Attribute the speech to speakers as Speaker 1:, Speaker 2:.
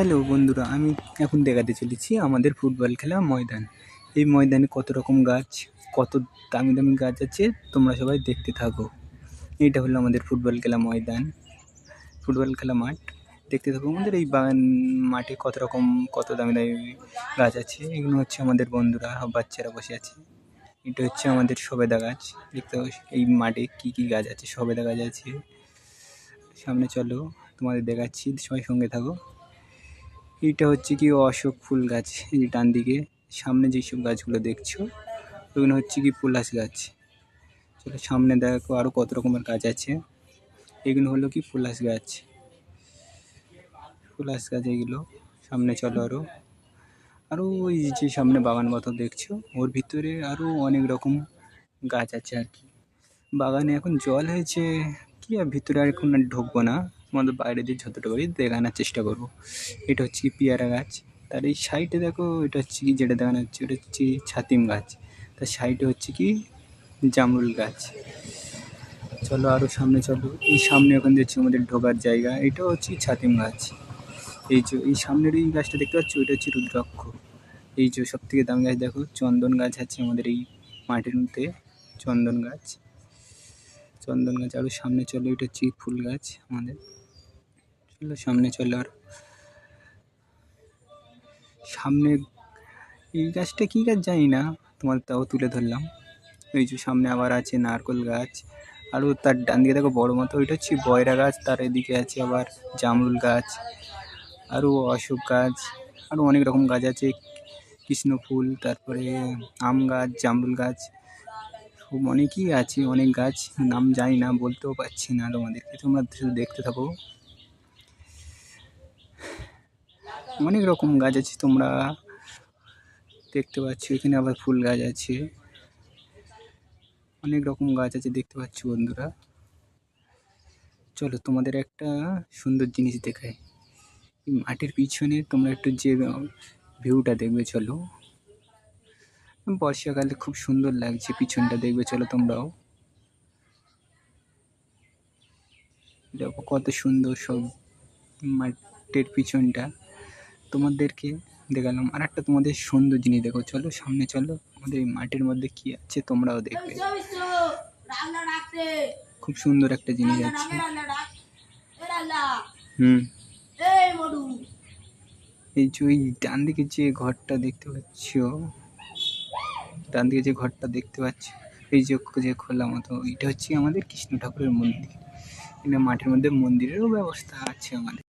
Speaker 1: Hello বন্ধুরা, আমি এখন দেখাতে চলেছি আমাদের ফুটবল খেলা ময়দান। এই ময়দানে কত রকম গাছ, কত দামি দামি গাছ আছে, তোমরা সবাই দেখতে থাকো। এটা হলো আমাদের ফুটবল খেলা ময়দান, ফুটবল খেলা মাঠ। দেখতে থাকো আমাদের এই বাগান মাঠে কত রকম, কত দামি দামি গাছ আছে। এগুলো হচ্ছে আমাদের বন্ধুরা, বাচ্চারা বসে আছে। এটা হচ্ছে আমাদের সবেদা গাছ। দেখতে এই মাঠে কী কী গাছ আছে, সবেদা গাছ আছে। সামনে চলো, তোমাদের দেখাচ্ছি, সবাই সঙ্গে থাকো। এইটা হচ্ছে কি অশোক ফুল গাছ, এই ডান দিকে, সামনে যেসব গাছগুলো দেখছ, ওগুলো হচ্ছে কি পলাশ গাছ। চলো সামনে দেখো আরও কত রকমের গাছ আছে। এগুলো হলো কি পলাশ গাছ। পলাশ গাছ এগুলো, সামনে চলো আরও আরও ওই যে সামনে বাগান মতো দেখছ, ওর ভিতরে আরও অনেক রকম গাছ আছে আর কি। বাগানে এখন জল হয়েছে, কি আর ভিতরে আর এখন ঢুকবো না। তোমাদের বাইরে দিয়ে যতটা পারি দেখানোর চেষ্টা করব। এটা হচ্ছে কি পেয়ারা গাছ। তার এই সাইডে দেখো, এটা হচ্ছে কি যেটা দেখানো হচ্ছে ওটা হচ্ছে ছাতিম গাছ। তার সাইডে হচ্ছে কি জামরুল গাছ। চলো আরও সামনে চলো। এই সামনে ওখান দিয়ে হচ্ছে আমাদের ঢোকার জায়গা। এটা হচ্ছে ছাতিম গাছ। এই যে, এই সামনের এই গাছটা দেখতে পাচ্ছ? ওইটা হচ্ছে রুদ্রাক্ষ। এই যে সব থেকে দামি গাছ দেখো, চন্দন গাছ আছে আমাদের এই মাটির মধ্যে, চন্দন গাছ। চন্দন গাছ। আরও সামনে চলো, এটা হচ্ছে ফুল গাছ আমাদের। চলো সামনে চলো আর সামনে এই গাছটা কী গাছ জানি না, তোমার তাও তুলে ধরলাম। এই যে সামনে আবার আছে নারকোল গাছ আরও তার ডান দিকে দেখো বড়ো মতো ওইটা হচ্ছে বয়রা গাছ, তার এদিকে আছে আবার জামরুল গাছ আরও অশোক গাছ আরও অনেক রকম গাছ আছে কৃষ্ণ ফুল তারপরে আম গাছ, জামরুল গাছ, খুব অনেকই আছে, অনেক গাছ, নাম জানি না, বলতেও পারছি না তোমাদেরকে, তোমরা দেখতে থাকো। অনেক রকম গাছ আছে তোমরা দেখতে পাচ্ছ, এখানে আবার ফুল গাছ আছে। অনেক রকম গাছ আছে দেখতে পাচ্ছ বন্ধুরা। চলো তোমাদের একটা সুন্দর জিনিস দেখায় মাঠের পিছনে তোমরা একটু যে ভিউটা দেখবে, চলো। বর্ষাকালে খুব সুন্দর লাগছে পিছনটা দেখবে, চলো তোমরাও। দেখো কত সুন্দর সব মাঠের পিছনটা। তোমাদেরকে দেখালাম। আর একটা তোমাদের সুন্দর জিনিস দেখো চলো সামনে চলো। আমাদের এই মাঠের মধ্যে কি আছে তোমরাও দেখবে। খুব সুন্দর একটা জিনিস আছে। হুম। এই যে ওই ডান দিকে যে ঘরটা দেখতে পাচ্ছ ডান দিকে যে ঘরটা দেখতে পাচ্ছ এই যে যে খোলা মতো এটা হচ্ছে আমাদের কৃষ্ণ ঠাকুরের মন্দির। এখানে মাঠের মধ্যে মন্দিরেরও ব্যবস্থা আছে আমাদের।